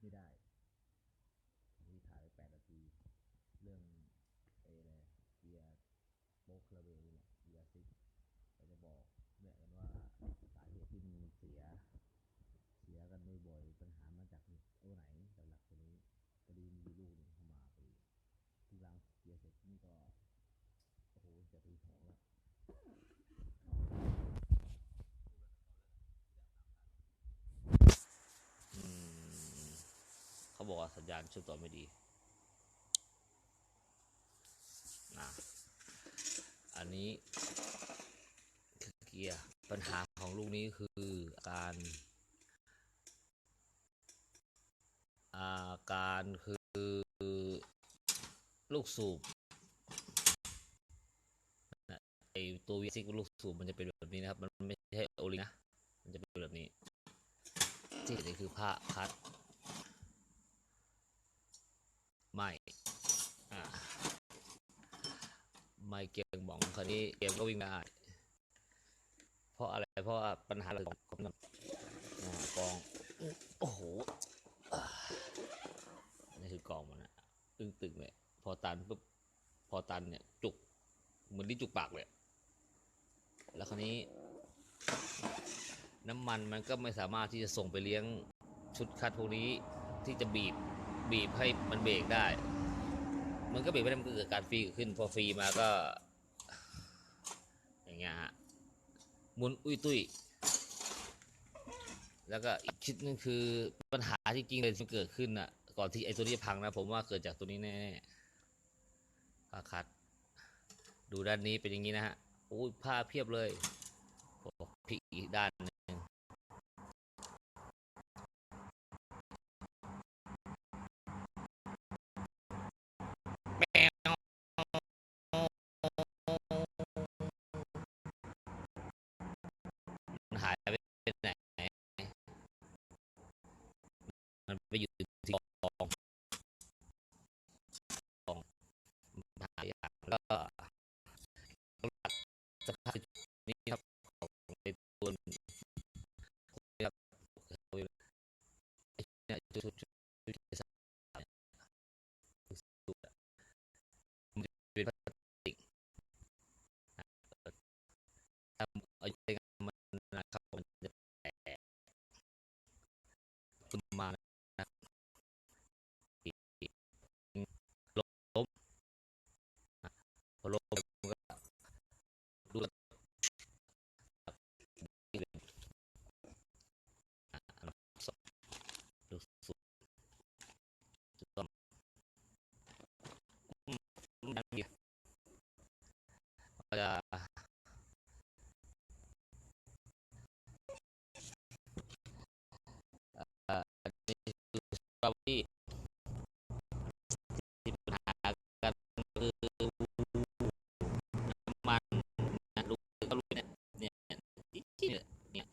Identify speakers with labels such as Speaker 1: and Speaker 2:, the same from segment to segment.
Speaker 1: ไม่ได้นี่ถ่ายไปแปดนาที เรื่องเออะไรเกียร์โบคลาเวลนี่แหละเกียร์ซิกเราจะบอกเนี่ยกันว่าสาเหตุที่มันเสีย เสียกันบ่อยๆปัญหามาจากตัวไหนหลักๆตัวนี้พอดีมีลูกหนึ่งเข้ามาพอดีที่ล้างเกียร์เสร็จนี่ก็โอ้โหจะตีสองแล้ว
Speaker 2: อืม เขาบอกว่าสัญญาณเชื่อมต่อไม่ดีนะอันนี้คือเกียร์ปัญหาของลูกนี้คือการอาการคือลูกสูบไอตัววีซิกลูกสูบมันจะเป็นแบบนี้นะครับ มันไม่ใช่โอลินะ มันจะเป็นแบบนี้ที่เห็นนี่คือผ้าคัด ไม่ไม่เกียงบองคราวนี้เกมก็วิ่งไม่ได้เพราะอะไรเพราะปัญหาของของน้ำอ่ากองโอ้โหนี่คือกองมันนะตึงตึงเลยพอตันปุ๊บพอตันเนี่ยจุกเหมือนที่จุกปากเลย แล้วคราวนี้ น้ำมันมันก็ไม่สามารถที่จะส่งไปเลี้ยงชุดคัดพวกนี้ที่จะบีบ บีบให้มันเบรกได้ มันก็เบรกไม่ได้มันก็เกิดการฟรีขึ้น พอฟรีมาก็ อย่างเงี้ยฮะหมุนอุ้ยตุ้ยแล้วก็อีกชิ้นนึงคือปัญหาที่จริงเลยที่เกิดขึ้นน่ะ ก่อนที่ไอ้ตัวนี้จะพังนะ ผมว่าเกิดจากตัวนี้แน่ๆผ้าคัด ดูด้านนี้เป็นอย่างนี้นะฮะโอ้ยผ้าเพียบเลยโอ้พลิกอีกด้าน ไปไหน มันไปอยู่ที่กองกองหายากแล้วก็สภาพนี้ครับของไอ้ตัวครับเนี่ยจุดจุดจุดที่สามสุดอะมันเป็นพลาสติกนะถ้าเอะครั พอล้มมั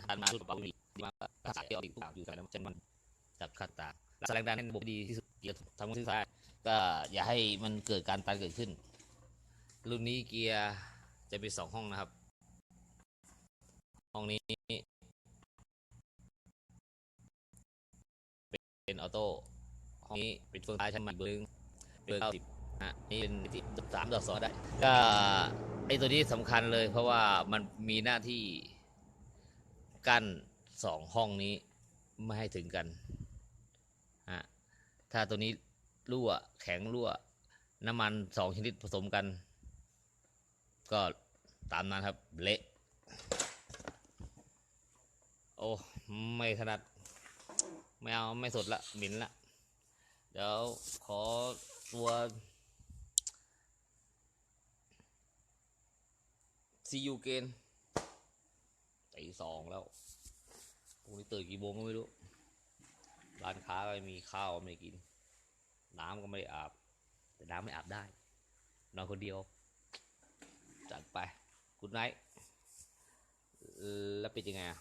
Speaker 2: เนี่ยทานมาลูกเบาหลีมาก็ขายออกอีกทุกอย่างอยู่แต่น้ำมันจับขั้นต่าแสดงดังให้ระบบดีที่สุดเกียร์ทำให้ได้ก็อย่าให้มันเกิดการตันเกิดขึ้น รุ่นนี้เกียร์จะมีสองห้องนะครับ ห้องนี้ เป็นออโต้ห้องนี้เป็นเฟืองท้ายชั้นมันเบอร์หนึ่งเบอร์เก้าสิบฮะนี่เป็นที่สามต่อสองได้ ก็ไอตัวนี้สำคัญเลยเพราะว่ามันมีหน้าที่ กั้นสองห้องนี้ไม่ให้ถึงกันฮะถ้าตัวนี้รั่วแข็งรั่ว น้ำมันสองชนิดผสมกัน ก็ตามนั้นครับเละโอ้ไม่ถนัดไม่เอาไม่สดละหมิ่นละ เดี๋ยวขอตัวซียูเกน ตีสองแล้วพรุ่งนี้ตื่นกี่โมงก็ไม่รู้ ร้านค้าก็ไม่มีข้าวไม่กิน น้ำก็ไม่ได้อาบ แต่น้ำไม่อาบได้ นอนคนเดียว จัดไปกุดไนท์แล้วเป็นยังไงอะ